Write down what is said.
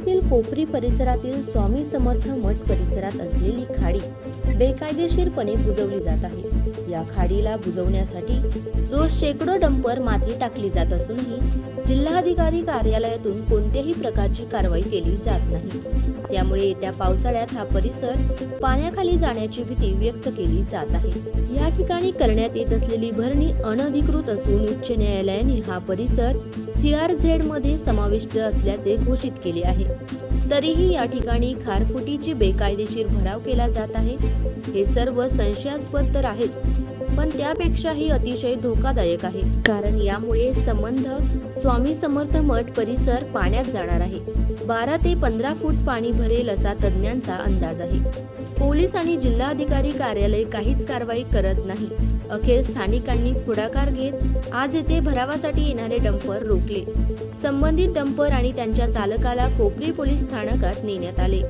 पुण्यातील कोपरी परिसरातील स्वामी समर्थ मठ परिसरात असलेली खाडी बेकायदेशीरपणे बुजवली जात आहे. या खाडीला बुजवण्यासाठी रोज शेकडो डंपर माती टाकली जात असूनही जिल्हाधिकारी कार्यालयातून कोणत्याही प्रकारची कारवाई केली जात नाही. त्यामुळे येत्या पावसाळ्यात हा परिसर पाण्याखाली जाण्याची भीती व्यक्त केली जात आहे. या ठिकाणी करण्यात येत असलेली भरणी अनधिकृत असून उच्च न्यायालयाने हा परिसर सीआरझेडमध्ये समाविष्ट असल्याचे घोषित केले आहे. तरीही या ठिकाणी खारफुटीची बेकायदेशीर भराव केला जात आहे. हे सर्व संशयास्पद तर आहेच पण त्यापेक्षाही अतिशय धोकादायक आहे. कारण यामुळे संबंध स्वामी समर्थ मठ परिसर पाण्यात जाणार आहे. बारा ते पंधरा फूट पाणी भरेल असा तज्ज्ञांचा अंदाज आहे. पोलीस आणि जिल्हाधिकारी कार्यालय काहीच कारवाई करत नाही. अखेर स्थानिकांनीच पुढाकार घेत आज येथे भरावासाठी येणारे डंपर रोखले. संबंधित डंपर आणि त्यांच्या चालकाला कोपरी पोलीस स्थानकात नेण्यात आले.